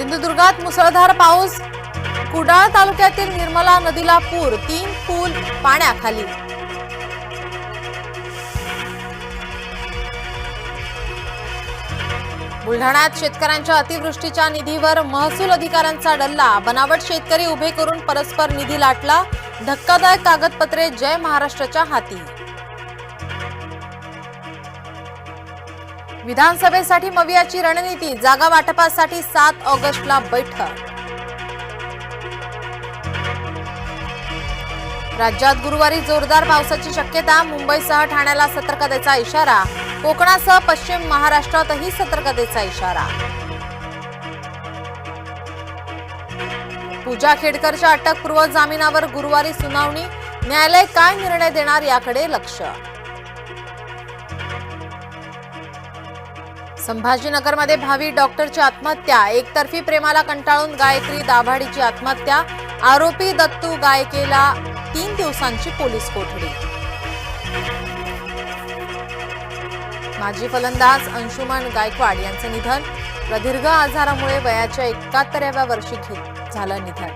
सिंधुदुर्गात मुसळधार पाऊस. कुडाळ तालुक्यातील निर्मला नदीला पूर तीन पूल पाण्याखाली. बुलढाण्यात शेतकऱ्यांच्या अतिवृष्टीच्या निधीवर महसूल अधिकाऱ्यांचा डल्ला. बनावट शेतकरी उभे करून परस्पर निधी लाटला. धक्कादायक कागदपत्रे जय महाराष्ट्राच्या हाती. विधानसभेसाठी मवियाची रणनीती जागा वाटपासाठी सात ऑगस्टला बैठक. राज्यात गुरुवारी जोरदार पावसाची शक्यता मुंबईसह ठाण्याला सतर्कतेचा इशारा कोकणासह पश्चिम महाराष्ट्रातही सतर्कतेचा इशारा. पूजा खेडकरच्या अटकपूर्व जामिनावर गुरुवारी सुनावणी न्यायालय काय निर्णय देणार याकडे लक्ष? संभाजीनगरमध्ये भावी डॉक्टरची आत्महत्या. एकतर्फी प्रेमाला कंटाळून गायत्री दाभाडीची आत्महत्या. आरोपी दत्तू गायकेला तीन दिवसांची पोलीस कोठडी. माजी फलंदाज अंशुमन गायकवाड यांचं निधन. प्रदीर्घ आजारामुळे वयाच्या एकाहत्तराव्या वर्षी झालं निधन.